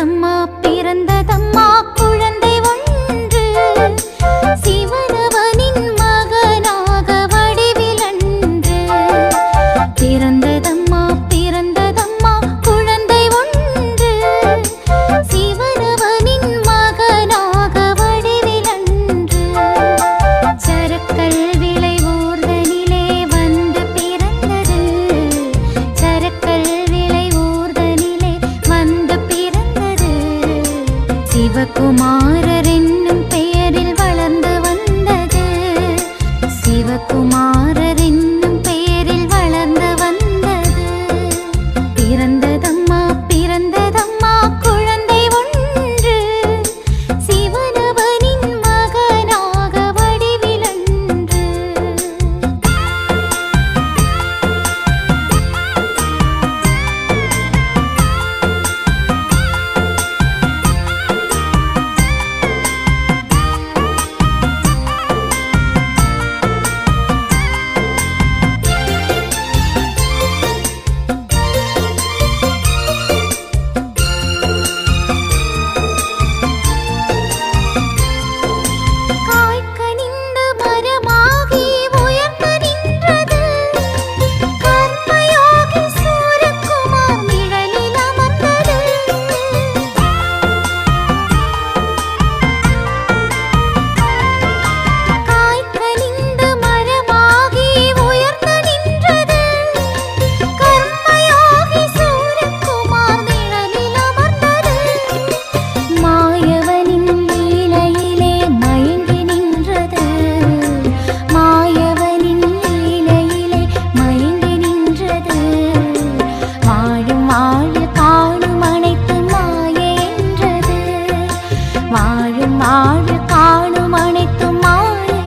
什么 சிவகுமாரர் என்னும் பெயரில் வளர்ந்து வந்தது. சிவகுமார்